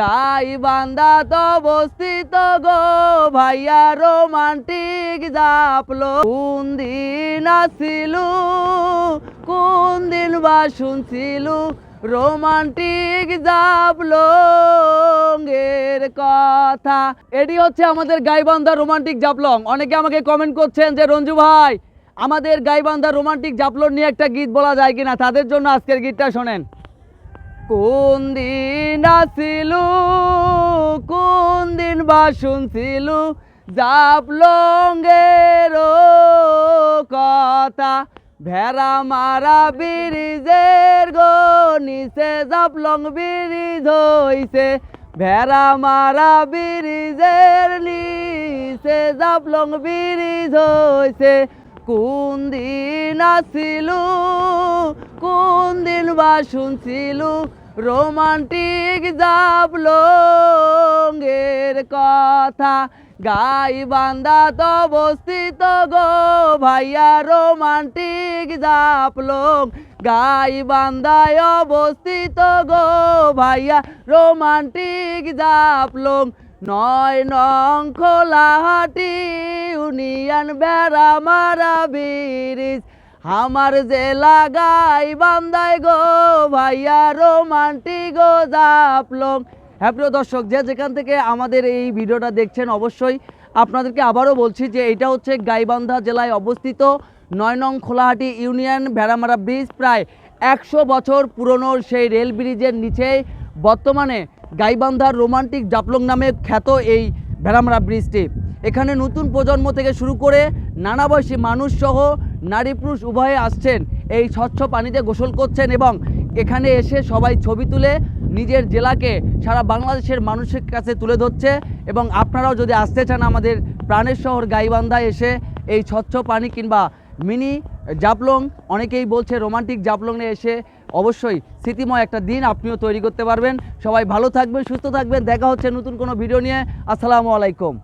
গাই বান্দা তো অবস্থিত গো, ভাইয়া রোমান্টিক জাপলো। কোন দিন আসিলু কোন দিন বা শুনছিলু, রোমান্টিক জাপলং এর কথা। এটি হচ্ছে আমাদের গাইবান্ধা রোমান্টিক জাপলং। অনেকে আমাকে কমেন্ট করছেন যে, রঞ্জু ভাই, আমাদের গাইবান্ধা রোমান্টিক জাপলং নিয়ে একটা গীত বলা যায় কিনা? তাদের জন্য আজকের গীতটা শোনেন। কোন দিন আসিলু? কোন দিন বা শুনছিলু? জাপলঙ্গের কথা। ভেড়া মারা ব্রিজের গো নিচে জাপলং ব্রিজ হইছে। ভেড়া মারা ব্রিজের নিচে জাপলং ব্রিজ হইছে। কোন দিন আসিলু? কোন দিন বা শুনছিলু? রোমান্টিক জাবলঙ্গের কথা। গাই বান্দা তো অবস্থিত গো ভাইয়া, রোমান্টিক জাপলং গাই বান্দায় অবস্থিত গো ভাইয়া, রোমান্টিক জাপলং নয় নং খোলাহাটি, ইউনিয়ন বেড়া মারা ব্রিজ। আমার জেলা গাই বান্দায় গো ভাইয়া, রোমান্টিক গো জাপলং হ্যাঁ প্রিয় দর্শক, যে যেখান থেকে আমাদের এই ভিডিওটা দেখছেন, অবশ্যই আপনাদেরকে আবারও বলছি যে এটা হচ্ছে গাইবান্ধা জেলায় অবস্থিত নয় নং খোলাহাটি ইউনিয়ন ভেড়ামারা ব্রিজ। প্রায় একশো বছর পুরনো সেই রেল ব্রিজের নিচে বর্তমানে গাইবান্ধার রোমান্টিক জাপলং নামে খ্যাত এই ভেড়ামারা ব্রিজটি। এখানে নতুন প্রজন্ম থেকে শুরু করে নানা বয়সী মানুষ সহ নারী পুরুষ উভয়ে আসছেন, এই স্বচ্ছ পানিতে গোসল করছেন এবং এখানে এসে সবাই ছবি তুলে নিজের জেলাকে, সারা বাংলাদেশের মানুষের কাছে তুলে ধরছে এবং আপনারাও যদি আসতে চান আমাদের প্রাণের শহর গাইবান্ধায় এসে এই স্বচ্ছ পানি কিংবা মিনি জাপলং অনেকেই বলছে রোমান্টিক জাপলংয়ে এসে অবশ্যই স্মৃতিময় একটা দিন আপনিও তৈরি করতে পারবেন। সবাই ভালো থাকবেন, সুস্থ থাকবেন, দেখা হচ্ছে নতুন কোনো ভিডিও নিয়ে। আসসালামু আলাইকুম।